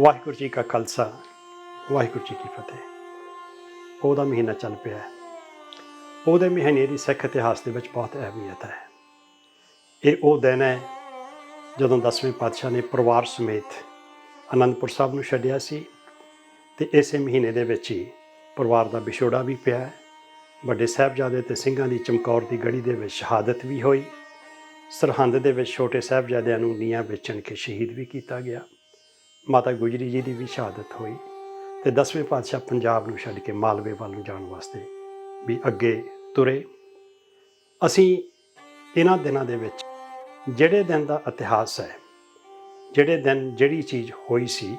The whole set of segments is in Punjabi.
ਵਾਹਿਗੁਰੂ ਜੀ ਕਾ ਖਾਲਸਾ, ਵਾਹਿਗੁਰੂ ਜੀ ਕੀ ਫਤਿਹ। ਪੋਹ ਦਾ ਮਹੀਨਾ ਚੱਲ ਪਿਆ ਹੈ। ਪੋਹ ਦੇ ਮਹੀਨੇ ਦੀ ਸਿੱਖ ਇਤਿਹਾਸ ਦੇ ਵਿੱਚ ਬਹੁਤ ਅਹਿਮੀਅਤ ਹੈ। ਇਹ ਉਹ ਦਿਨ ਹੈ ਜਦੋਂ ਦਸਵੇਂ ਪਾਤਸ਼ਾਹ ਨੇ ਪਰਿਵਾਰ ਸਮੇਤ ਅਨੰਦਪੁਰ ਸਾਹਿਬ ਨੂੰ ਛੱਡਿਆ ਸੀ ਤੇ ਇਸੇ ਮਹੀਨੇ ਦੇ ਵਿੱਚ ਹੀ ਪਰਿਵਾਰ ਦਾ ਵਿਛੋੜਾ ਵੀ ਪਿਆ ਹੈ। ਵੱਡੇ ਸਾਹਿਬਜ਼ਾਦੇ ਤੇ ਸਿੰਘਾਂ ਦੀ ਚਮਕੌਰ ਦੀ ਗੜੀ ਦੇ ਵਿੱਚ ਸ਼ਹਾਦਤ ਵੀ ਹੋਈ। ਸਰਹੰਦ ਦੇ ਵਿੱਚ ਛੋਟੇ ਸਾਹਿਬਜ਼ਾਦਿਆਂ ਨੂੰ ਨੀਹਾਂ ਵੇਚਣ ਕੇ ਸ਼ਹੀਦ ਵੀ ਕੀਤਾ ਗਿਆ। ਮਾਤਾ ਗੁਜਰੀ ਜੀ ਦੀ ਵੀ ਸ਼ਹਾਦਤ ਹੋਈ ਤੇ ਦਸਵੇਂ ਪਾਤਸ਼ਾਹ ਪੰਜਾਬ ਨੂੰ ਛੱਡ ਕੇ ਮਾਲਵੇ ਵੱਲ ਨੂੰ ਜਾਣ ਵਾਸਤੇ ਵੀ ਅੱਗੇ ਤੁਰੇ। ਅਸੀਂ ਇਹਨਾਂ ਦਿਨਾਂ ਦੇ ਵਿੱਚ ਜਿਹੜੇ ਦਿਨ ਦਾ ਇਤਿਹਾਸ ਹੈ, ਜਿਹੜੇ ਦਿਨ ਜਿਹੜੀ ਚੀਜ਼ ਹੋਈ ਸੀ,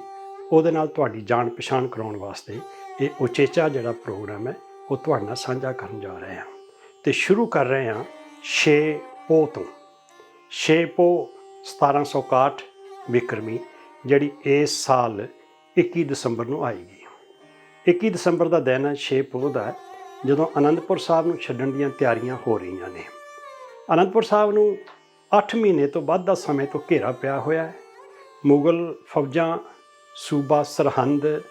ਉਹਦੇ ਨਾਲ ਤੁਹਾਡੀ ਜਾਣ ਪਛਾਣ ਕਰਾਉਣ ਵਾਸਤੇ ਇਹ ਉਚੇਚਾ ਜਿਹੜਾ ਪ੍ਰੋਗਰਾਮ ਹੈ, ਉਹ ਤੁਹਾਡੇ ਨਾਲ ਸਾਂਝਾ ਕਰਨ ਜਾ ਰਹੇ ਹਾਂ। ਤੇ ਸ਼ੁਰੂ ਕਰ ਰਹੇ ਹਾਂ 6 ਪੋਹ ਤੋਂ। 6 ਪੋਹ 1761 ਵਿਕਰਮੀ ਜਿਹੜੀ ਇਸ ਸਾਲ 21 ਦਸੰਬਰ ਨੂੰ ਆਏਗੀ। 21 ਦਸੰਬਰ ਦਾ ਦਿਨ ਹੈ 6 ਪੋਹ ਦਾ ਜਦੋਂ ਅਨੰਦਪੁਰ ਸਾਹਿਬ ਨੂੰ ਛੱਡਣ ਦੀਆਂ ਤਿਆਰੀਆਂ ਹੋ ਰਹੀਆਂ ਨੇ। ਅਨੰਦਪੁਰ ਸਾਹਿਬ ਨੂੰ 8 ਮਹੀਨੇ ਤੋਂ ਵੱਧ ਦਾ ਸਮੇਂ ਤੋਂ ਘੇਰਾ ਪਿਆ ਹੋਇਆ ਹੈ। ਮੁਗਲ ਫੌਜਾਂ, ਸੂਬਾ ਸਰਹੰਦ,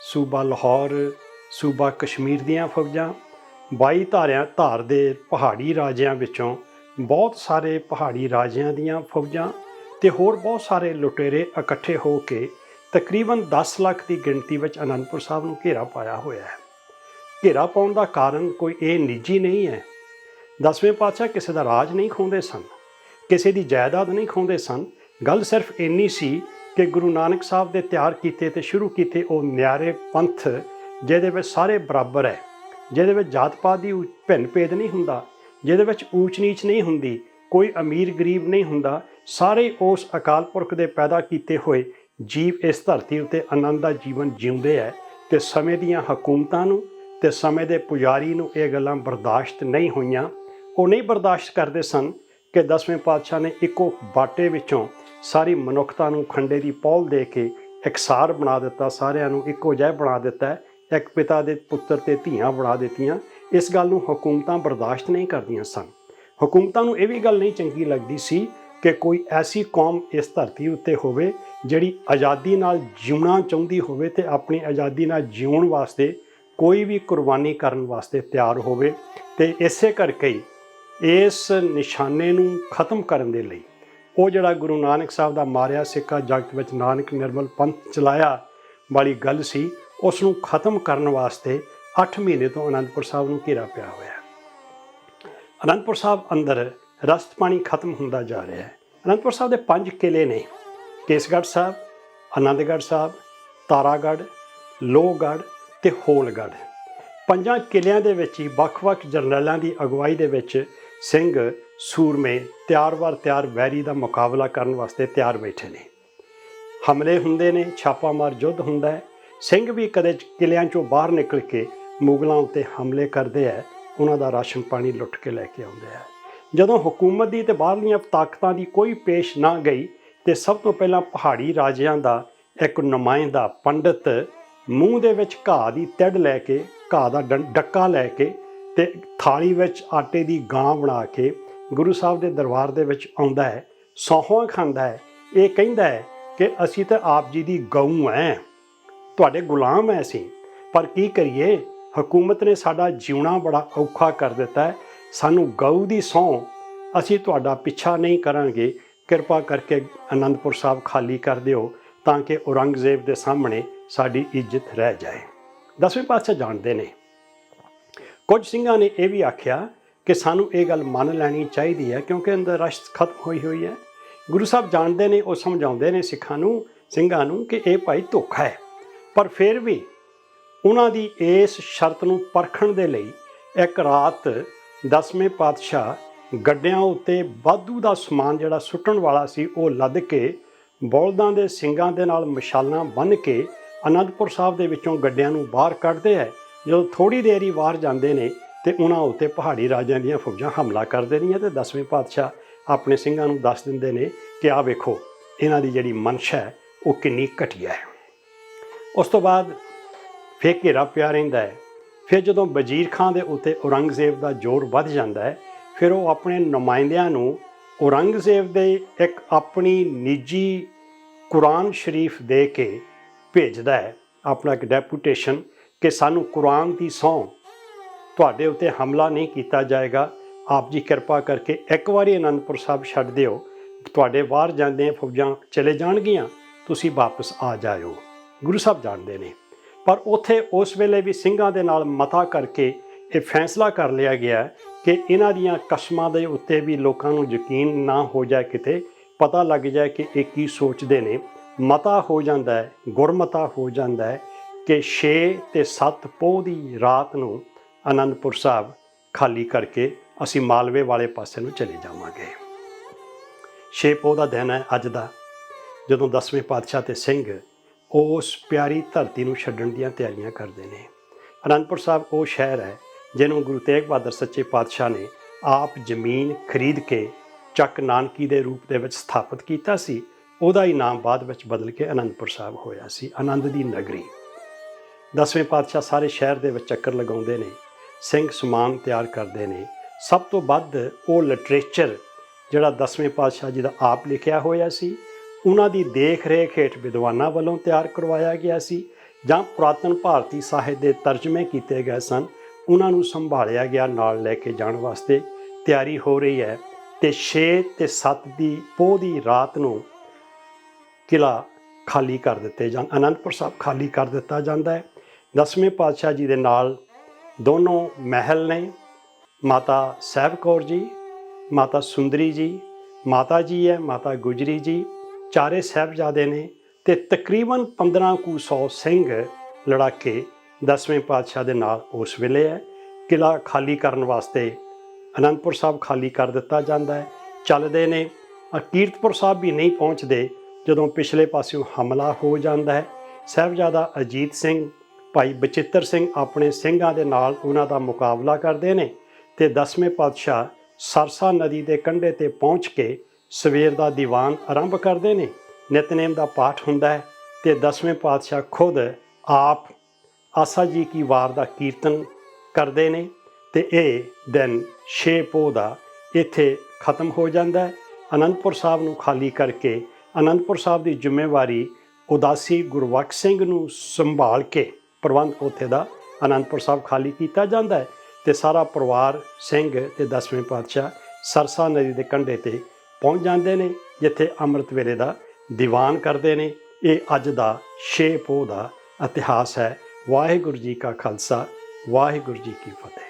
ਸੂਬਾ ਲਾਹੌਰ, ਸੂਬਾ ਕਸ਼ਮੀਰ ਦੀਆਂ ਫੌਜਾਂ 22 ਧਾਰਿਆਂ, ਧਾਰ ਦੇ ਪਹਾੜੀ ਰਾਜਿਆਂ ਵਿੱਚੋਂ ਬਹੁਤ ਸਾਰੇ ਪਹਾੜੀ ਰਾਜਿਆਂ ਦੀਆਂ ਫੌਜਾਂ ਤੇ ਹੋਰ ਬਹੁਤ ਸਾਰੇ ਲੁਟੇਰੇ ਇਕੱਠੇ ਹੋ ਕੇ ਤਕਰੀਬਨ 10 ਲੱਖ ਦੀ ਗਿਣਤੀ ਵਿੱਚ ਅਨੰਦਪੁਰ ਸਾਹਿਬ ਨੂੰ ਘੇਰਾ ਪਾਇਆ ਹੋਇਆ ਹੈ। ਘੇਰਾ ਪਾਉਣ ਦਾ ਕਾਰਨ ਕੋਈ ਇਹ ਨਿੱਜੀ ਨਹੀਂ ਹੈ। ਦਸਵੇਂ ਪਾਤਸ਼ਾਹ ਕਿਸੇ ਦਾ ਰਾਜ ਨਹੀਂ ਖੋਂਦੇ ਸਨ, ਕਿਸੇ ਦੀ ਜਾਇਦਾਦ ਨਹੀਂ ਖੋਂਦੇ ਸਨ। ਗੱਲ ਸਿਰਫ ਇੰਨੀ ਸੀ ਕਿ ਗੁਰੂ ਨਾਨਕ ਸਾਹਿਬ ਦੇ ਤਿਆਰ ਕੀਤੇ ਤੇ ਸ਼ੁਰੂ ਕੀਤੇ ਉਹ ਨਿਆਰੇ ਪੰਥ, ਜਿਹਦੇ ਵਿੱਚ ਸਾਰੇ ਬਰਾਬਰ ਹੈ, ਜਿਹਦੇ ਵਿੱਚ ਜਾਤ ਪਾਤ ਦੀ ਊ- ਭਿੰਨ ਭੇਦ ਨਹੀਂ ਹੁੰਦਾ, ਜਿਹਦੇ ਵਿੱਚ ਊਚ ਨੀਚ ਨਹੀਂ ਹੁੰਦੀ ਕੋਈ ਅਮੀਰ ਗਰੀਬ ਨਹੀਂ ਹੁੰਦਾ। ਸਾਰੇ ਉਸ ਅਕਾਲ ਪੁਰਖ ਦੇ ਪੈਦਾ ਕੀਤੇ ਹੋਏ ਜੀਵ ਇਸ ਧਰਤੀ ਉੱਤੇ ਆਨੰਦ ਦਾ ਜੀਵਨ ਜਿਉਂਦੇ ਹੈ ਤੇ ਸਮੇਂ ਦੀਆਂ ਹਕੂਮਤਾਂ ਨੂੰ ਤੇ ਸਮੇਂ ਦੇ ਪੁਜਾਰੀ ਨੂੰ ਇਹ ਗੱਲਾਂ ਬਰਦਾਸ਼ਤ ਨਹੀਂ ਹੋਈਆਂ। ਉਹ ਨਹੀਂ ਬਰਦਾਸ਼ਤ ਕਰਦੇ ਸਨ ਕਿ ਦਸਵੇਂ ਪਾਤਸ਼ਾਹ ਨੇ ਇੱਕੋ ਬਾਟੇ ਵਿੱਚੋਂ ਸਾਰੀ ਮਨੁੱਖਤਾ ਨੂੰ ਖੰਡੇ ਦੀ ਪੌਲ ਦੇ ਕੇ ਇਕਸਾਰ ਬਣਾ ਦਿੱਤਾ। ਸਾਰਿਆਂ ਨੂੰ ਇੱਕੋ ਜਿਹਾ ਬਣਾ ਦਿੱਤਾ। ਇੱਕ ਪਿਤਾ ਦੇ ਪੁੱਤਰ ਤੇ ਧੀਆਂ ਬਣਾ ਦਿੱਤੀਆਂ। ਇਸ ਗੱਲ ਨੂੰ ਹਕੂਮਤਾਂ ਬਰਦਾਸ਼ਤ ਨਹੀਂ ਕਰਦੀਆਂ ਸਨ। ਹਕੂਮਤਾਂ ਨੂੰ ਇਹ ਵੀ ਗੱਲ ਨਹੀਂ ਚੰਗੀ ਲੱਗਦੀ ਸੀ ਕਿ ਕੋਈ ਐਸੀ ਕੌਮ ਇਸ ਧਰਤੀ ਉੱਤੇ ਹੋਵੇ ਜਿਹੜੀ ਆਜ਼ਾਦੀ ਨਾਲ ਜਿਉਣਾ ਚਾਹੁੰਦੀ ਹੋਵੇ ਤੇ ਆਪਣੀ ਆਜ਼ਾਦੀ ਨਾਲ ਜਿਉਣ ਵਾਸਤੇ ਕੋਈ ਵੀ ਕੁਰਬਾਨੀ ਕਰਨ ਵਾਸਤੇ ਤਿਆਰ ਹੋਵੇ ਤੇ ਇਸੇ ਕਰਕੇ ਹੀ ਇਸ ਨਿਸ਼ਾਨੇ ਨੂੰ ਖਤਮ ਕਰਨ ਦੇ ਲਈ ਉਹ ਜਿਹੜਾ ਗੁਰੂ ਨਾਨਕ ਸਾਹਿਬ ਦਾ ਮਾਰਿਆ ਸਿੱਕਾ ਜਗਤ ਵਿੱਚ ਨਾਨਕ ਨਿਰਮਲ ਪੰਥ ਚਲਾਇਆ ਵਾਲੀ ਗੱਲ ਸੀ, ਉਸ ਨੂੰ ਖਤਮ ਕਰਨ ਵਾਸਤੇ 8 ਮਹੀਨੇ ਤੋਂ ਅਨੰਦਪੁਰ ਸਾਹਿਬ ਨੂੰ ਘੇਰਾ ਪਿਆ ਹੋਇਆ ਅਨੰਦਪੁਰ ਸਾਹਿਬ ਅੰਦਰ ਰਸਤ ਪਾਣੀ ਖਤਮ ਹੁੰਦਾ ਜਾ ਰਿਹਾ ਹੈ। ਅਨੰਦਪੁਰ ਸਾਹਿਬ ਦੇ ਪੰਜ ਕਿਲੇ ਨੇ। ਕੇਸਗੜ੍ਹ ਸਾਹਿਬ, ਆਨੰਦਗੜ੍ਹ ਸਾਹਿਬ, ਤਾਰਾਗੜ੍ਹ, ਲੋਹਗੜ੍ਹ ਤੇ ਹੋਲਗੜ੍ਹ। ਪੰਜਾਂ ਕਿਲਿਆਂ ਦੇ ਵਿੱਚ ਹੀ ਵੱਖ-ਵੱਖ ਜਰਨੈਲਾਂ ਦੀ ਅਗਵਾਈ ਦੇ ਵਿੱਚ ਸਿੰਘ, ਸੂਰਮੇ ਤਿਆਰ ਵਾਰ ਤਿਆਰ ਵੈਰੀ ਦਾ ਮੁਕਾਬਲਾ ਕਰਨ ਵਾਸਤੇ ਤਿਆਰ ਬੈਠੇ ਨੇ। ਹਮਲੇ ਹੁੰਦੇ ਨੇ, ਛਾਪਾਮਾਰ ਯੁੱਧ ਹੁੰਦਾ ਹੈ। ਸਿੰਘ ਵੀ ਕਦੇ ਕਿਲਿਆਂ ਚੋਂ ਬਾਹਰ ਨਿਕਲ ਕੇ ਮੁਗਲਾਂ ਉੱਤੇ ਹਮਲੇ ਕਰਦੇ ਆ ਉਹਨਾਂ ਦਾ ਰਾਸ਼ਨ ਪਾਣੀ ਲੁੱਟ ਕੇ ਲੈ ਕੇ ਆਉਂਦੇ ਆ। ਜਦੋਂ ਹਕੂਮਤ ਦੀ ਤੇ ਬਾਹਰਲੀਆਂ ਤਾਕਤਾਂ ਦੀ ਕੋਈ ਪੇਸ਼ ਨਾ ਗਈ ਤੇ ਸਭ ਤੋਂ ਪਹਿਲਾਂ ਪਹਾੜੀ ਰਾਜਿਆਂ ਦਾ ਇੱਕ ਨੁਮਾਇੰਦਾ ਪੰਡਿਤ ਮੂੰਹ ਦੇ ਵਿੱਚ ਘਾਹ ਦੀ ਤਿੜ ਲੈ ਕੇ, ਘਾਹ ਦਾ ਡੰ- ਡੱਕਾ ਲੈ ਕੇ ਤੇ ਥਾਲੀ ਵਿੱਚ ਆਟੇ ਦੀ ਗਾਂ ਬਣਾ ਕੇ ਗੁਰੂ ਸਾਹਿਬ ਦੇ ਦਰਬਾਰ ਦੇ ਵਿੱਚ ਆਉਂਦਾ ਹੈ, ਸੌਹਾਂ ਖਾਂਦਾ ਹੈ। ਇਹ ਕਹਿੰਦਾ ਹੈ ਕਿ ਅਸੀਂ ਤਾਂ ਆਪ ਜੀ ਦੀ ਗਊ ਐ। ਤੁਹਾਡੇ ਗੁਲਾਮ ਐ ਅਸੀਂ, ਪਰ ਕੀ ਕਰੀਏ? ਹਕੂਮਤ ਨੇ ਸਾਡਾ ਜਿਉਣਾ ਬੜਾ ਔਖਾ ਕਰ ਦਿੱਤਾ ਹੈ। ਸਾਨੂੰ ਗਊ ਦੀ ਸਹੁੰ ਅਸੀਂ ਤੁਹਾਡਾ ਪਿੱਛਾ ਨਹੀਂ ਕਰਾਂਗੇ। ਕਿਰਪਾ ਕਰਕੇ ਅਨੰਦਪੁਰ ਸਾਹਿਬ ਖਾਲੀ ਕਰ ਦਿਓ ਤਾਂ ਕਿ ਔਰੰਗਜ਼ੇਬ ਦੇ ਸਾਹਮਣੇ ਸਾਡੀ ਇੱਜ਼ਤ ਰਹਿ ਜਾਏ। ਦਸਵੇਂ ਪਾਤਸ਼ਾਹ ਜਾਣਦੇ ਨੇ। ਕੁਝ ਸਿੰਘਾਂ ਨੇ ਇਹ ਵੀ ਆਖਿਆ ਕਿ ਸਾਨੂੰ ਇਹ ਗੱਲ ਮੰਨ ਲੈਣੀ ਚਾਹੀਦੀ ਹੈ ਕਿਉਂਕਿ ਅੰਦਰ ਰਸ਼ਤ ਖਤਮ ਹੋਈ ਹੋਈ ਹੈ। ਗੁਰੂ ਸਾਹਿਬ ਜਾਣਦੇ ਨੇ, ਉਹ ਸਮਝਾਉਂਦੇ ਨੇ ਸਿੱਖਾਂ ਨੂੰ, ਸਿੰਘਾਂ ਨੂੰ ਕਿ ਇਹ ਭਾਈ ਧੋਖਾ ਹੈ। ਪਰ ਫਿਰ ਵੀ ਉਹਨਾਂ ਦੀ ਇਸ ਸ਼ਰਤ ਨੂੰ ਪਰਖਣ ਦੇ ਲਈ ਇੱਕ ਰਾਤ ਦਸਵੇਂ ਪਾਤਸ਼ਾਹ ਗੱਡਿਆਂ ਉੱਤੇ ਵਾਧੂ ਦਾ ਸਮਾਨ ਜਿਹੜਾ ਸੁੱਟਣ ਵਾਲਾ ਸੀ, ਉਹ ਲੱਦ ਕੇ ਬੌਲਦਾਂ ਦੇ ਸਿੰਘਾਂ ਦੇ ਨਾਲ ਮਸ਼ਾਲਾਂ ਬੰਨ੍ਹ ਕੇ ਅਨੰਦਪੁਰ ਸਾਹਿਬ ਦੇ ਵਿੱਚੋਂ ਗੱਡਿਆਂ ਨੂੰ ਬਾਹਰ ਕੱਢਦੇ ਹੈ। ਜਦੋਂ ਥੋੜੀ ਦੇਰ ਹੀ ਬਾਹਰ ਜਾਂਦੇ ਨੇ ਤੇ ਉਹਨਾਂ ਉੱਤੇ ਪਹਾੜੀ ਰਾਜਿਆਂ ਦੀਆਂ ਫੌਜਾਂ ਹਮਲਾ ਕਰ ਦਿੰਦੀਆਂ ਤੇ ਦਸਵੇਂ ਪਾਤਸ਼ਾਹ ਆਪਣੇ ਸਿੰਘਾਂ ਨੂੰ ਦੱਸ ਦਿੰਦੇ ਨੇ ਕਿ ਆਹ ਵੇਖੋ, ਇਹਨਾਂ ਦੀ ਜਿਹੜੀ ਮਨਸ਼ਾ ਹੈ, ਉਹ ਕਿੰਨੀ ਘਟੀਆ ਹੈ। ਉਸ ਤੋਂ ਬਾਅਦ ਫੇਰ ਘੇਰਾ ਪਿਆ ਰਹਿੰਦਾ ਹੈ। ਫਿਰ ਜਦੋਂ ਵਜ਼ੀਰ ਖਾਨ ਦੇ ਉੱਤੇ ਔਰੰਗਜ਼ੇਬ ਦਾ ਜ਼ੋਰ ਵੱਧ ਜਾਂਦਾ ਹੈ, ਫਿਰ ਉਹ ਆਪਣੇ ਨੁਮਾਇੰਦਿਆਂ ਨੂੰ ਔਰੰਗਜ਼ੇਬ ਦੇ ਇੱਕ ਆਪਣੀ ਨਿੱਜੀ ਕੁਰਾਨ ਸ਼ਰੀਫ ਦੇ ਕੇ ਭੇਜਦਾ ਹੈ। ਆਪਣਾ ਇੱਕ ਡੈਪੂਟੇਸ਼ਨ ਕਿ ਸਾਨੂੰ ਕੁਰਾਨ ਦੀ ਸਹੁੰ ਤੁਹਾਡੇ ਉੱਤੇ ਹਮਲਾ ਨਹੀਂ ਕੀਤਾ ਜਾਏਗਾ। ਆਪ ਜੀ ਕਿਰਪਾ ਕਰਕੇ ਇੱਕ ਵਾਰੀ ਅਨੰਦਪੁਰ ਸਾਹਿਬ ਛੱਡ ਦਿਓ। ਤੁਹਾਡੇ ਬਾਹਰ ਜਾਂਦੇ ਫੌਜਾਂ ਚਲੇ ਜਾਣਗੀਆਂ। ਤੁਸੀਂ ਵਾਪਸ ਆ ਜਾਇਓ। ਗੁਰੂ ਸਾਹਿਬ ਜਾਣਦੇ ਨੇ। ਪਰ ਉੱਥੇ ਉਸ ਵੇਲੇ ਵੀ ਸਿੰਘਾਂ ਦੇ ਨਾਲ ਮਤਾ ਕਰਕੇ ਇਹ ਫੈਸਲਾ ਕਰ ਲਿਆ ਗਿਆ ਕਿ ਇਹਨਾਂ ਦੀਆਂ ਕਸਮਾਂ ਦੇ ਉੱਤੇ ਵੀ ਲੋਕਾਂ ਨੂੰ ਯਕੀਨ ਨਾ ਹੋ ਜਾਏ ਕਿਤੇ, ਪਤਾ ਲੱਗ ਜਾਏ ਕਿ ਇਹ ਕੀ ਸੋਚਦੇ ਨੇ। ਮਤਾ ਹੋ ਜਾਂਦਾ ਹੈ, ਗੁਰਮਤਾ ਹੋ ਜਾਂਦਾ ਹੈ ਕਿ 6 ਤੇ 7 ਪੋਹ ਦੀ ਰਾਤ ਨੂੰ ਅਨੰਦਪੁਰ ਸਾਹਿਬ ਖਾਲੀ ਕਰਕੇ ਅਸੀਂ ਮਾਲਵੇ ਵਾਲੇ ਪਾਸੇ ਨੂੰ ਚਲੇ ਜਾਵਾਂਗੇ। 6 ਪੋਹ ਦਾ ਦਿਨ ਹੈ ਅੱਜ ਦਾ। ਜਦੋਂ ਦਸਵੇਂ ਪਾਤਸ਼ਾਹ ਤੇ ਸਿੰਘ ਉਸ ਪਿਆਰੀ ਧਰਤੀ ਨੂੰ ਛੱਡਣ ਦੀਆਂ ਤਿਆਰੀਆਂ ਕਰਦੇ ਨੇ। ਅਨੰਦਪੁਰ ਸਾਹਿਬ ਉਹ ਸ਼ਹਿਰ ਹੈ, ਜਿਹਨੂੰ ਗੁਰੂ ਤੇਗ ਬਹਾਦਰ ਸੱਚੇ ਪਾਤਸ਼ਾਹ ਨੇ ਆਪ ਜ਼ਮੀਨ ਖਰੀਦ ਕੇ ਚੱਕ ਨਾਨਕੀ ਦੇ ਰੂਪ ਦੇ ਵਿੱਚ ਸਥਾਪਿਤ ਕੀਤਾ ਸੀ। ਉਹਦਾ ਹੀ ਨਾਮ ਬਾਅਦ ਵਿੱਚ ਬਦਲ ਕੇ ਅਨੰਦਪੁਰ ਸਾਹਿਬ ਹੋਇਆ ਸੀ, ਆਨੰਦ ਦੀ ਨਗਰੀ। ਦਸਵੇਂ ਪਾਤਸ਼ਾਹ ਸਾਰੇ ਸ਼ਹਿਰ ਦੇ ਵਿੱਚ ਚੱਕਰ ਲਗਾਉਂਦੇ ਨੇ, ਸਿੰਘ ਸਮਾਨ ਤਿਆਰ ਕਰਦੇ ਨੇ। ਸਭ ਤੋਂ ਵੱਧ ਉਹ ਲਿਟਰੇਚਰ ਜਿਹੜਾ ਦਸਵੇਂ ਪਾਤਸ਼ਾਹ ਜੀ ਦਾ ਆਪ ਲਿਖਿਆ ਹੋਇਆ ਸੀ। ਉਹਨਾਂ ਦੀ ਦੇਖ ਰੇਖ ਹੇਠ ਵਿਦਵਾਨਾਂ ਵੱਲੋਂ ਤਿਆਰ ਕਰਵਾਇਆ ਗਿਆ ਸੀ ਜਾਂ ਪੁਰਾਤਨ ਭਾਰਤੀ ਸਾਹਿਤ ਦੇ ਤਰਜਮੇ ਕੀਤੇ ਗਏ ਸਨ। ਉਹਨਾਂ ਨੂੰ ਸੰਭਾਲਿਆ ਗਿਆ ਨਾਲ ਲੈ ਕੇ ਜਾਣ ਵਾਸਤੇ ਤਿਆਰੀ ਹੋ ਰਹੀ ਹੈ ਤੇ 6 ਤੇ 7 ਦੀ ਪੋਹ ਦੀ ਰਾਤ ਨੂੰ ਕਿਲਾ ਖਾਲੀ ਕਰ ਦਿੱਤੇ ਜਾਂ ਅਨੰਦਪੁਰ ਸਾਹਿਬ ਖਾਲੀ ਕਰ ਦਿੱਤਾ ਜਾਂਦਾ ਹੈ। ਦਸਵੇਂ ਪਾਤਸ਼ਾਹ ਜੀ ਦੇ ਨਾਲ ਦੋਨੋਂ ਮਹਿਲ ਨੇ, ਮਾਤਾ ਸਾਹਿਬ ਕੌਰ ਜੀ, ਮਾਤਾ ਸੁੰਦਰੀ ਜੀ, ਮਾਤਾ ਜੀ ਹੈ, ਮਾਤਾ ਗੁਜਰੀ ਜੀ ਚਾਰੇ ਸਾਹਿਬਜ਼ਾਦੇ ਨੇ ਤੇ ਤਕਰੀਬਨ 15 ਕੁ ਸੌ ਸਿੰਘ ਲੜਾਕੇ ਦਸਵੇਂ ਪਾਤਸ਼ਾਹ ਦੇ ਨਾਲ ਉਸ ਵੇਲੇ ਹੈ। ਕਿਲਾ ਖਾਲੀ ਕਰਨ ਵਾਸਤੇ ਅਨੰਦਪੁਰ ਸਾਹਿਬ ਖਾਲੀ ਕਰ ਦਿੱਤਾ ਜਾਂਦਾ ਹੈ। ਚੱਲਦੇ ਨੇ। ਅ ਕੀਰਤਪੁਰ ਸਾਹਿਬ ਵੀ ਨਹੀਂ ਪਹੁੰਚਦੇ ਜਦੋਂ ਪਿਛਲੇ ਪਾਸਿਓਂ ਹਮਲਾ ਹੋ ਜਾਂਦਾ ਹੈ। ਸਾਹਿਬਜ਼ਾਦਾ ਅਜੀਤ ਸਿੰਘ, ਭਾਈ ਬਚਿੱਤਰ ਸਿੰਘ ਆਪਣੇ ਸਿੰਘਾਂ ਦੇ ਨਾਲ ਉਹਨਾਂ ਦਾ ਮੁਕਾਬਲਾ ਕਰਦੇ ਨੇ ਤੇ ਦਸਵੇਂ ਪਾਤਸ਼ਾਹ ਸਰਸਾ ਨਦੀ ਦੇ ਕੰਢੇ ਤੇ ਪਹੁੰਚ ਕੇ ਸਵੇਰ ਦਾ ਦੀਵਾਨ ਆਰੰਭ ਕਰਦੇ ਨੇ। ਨਿਤਨੇਮ ਦਾ ਪਾਠ ਹੁੰਦਾ ਹੈ ਤੇ ਦਸਵੇਂ ਪਾਤਸ਼ਾਹ ਖੁਦ ਆਪ ਆਸਾ ਜੀ ਕੀ ਵਾਰ ਦਾ ਕੀਰਤਨ ਕਰਦੇ ਨੇ ਤੇ ਇਹ ਦਿਨ 6 ਪੋਹ ਦਾ ਇੱਥੇ ਖਤਮ ਹੋ ਜਾਂਦਾ ਹੈ। ਅਨੰਦਪੁਰ ਸਾਹਿਬ ਨੂੰ ਖਾਲੀ ਕਰਕੇ ਅਨੰਦਪੁਰ ਸਾਹਿਬ ਦੀ ਜ਼ਿੰਮੇਵਾਰੀ ਉਦਾਸੀ ਗੁਰਬਖਸ਼ ਸਿੰਘ ਨੂੰ ਸੰਭਾਲ ਕੇ ਪ੍ਰਬੰਧ ਉੱਥੇ ਦਾ ਅਨੰਦਪੁਰ ਸਾਹਿਬ ਖਾਲੀ ਕੀਤਾ ਜਾਂਦਾ ਹੈ ਤੇ ਸਾਰਾ ਪਰਿਵਾਰ ਸਿੰਘ ਤੇ ਦਸਵੇਂ ਪਾਤਸ਼ਾਹ ਸਰਸਾ ਨਦੀ ਦੇ ਕੰਢੇ ਤੇ ਪਹੁੰਚ ਜਾਂਦੇ ਨੇ, ਜਿੱਥੇ ਅੰਮ੍ਰਿਤ ਵੇਲੇ ਦਾ ਦੀਵਾਨ ਕਰਦੇ ਨੇ। ਇਹ ਅੱਜ ਦਾ 6 ਪੋਹ ਦਾ ਇਤਿਹਾਸ ਹੈ। ਵਾਹਿਗੁਰੂ ਜੀ ਕਾ ਖਾਲਸਾ, ਵਾਹਿਗੁਰੂ ਜੀ ਕੀ ਫਤਿਹ।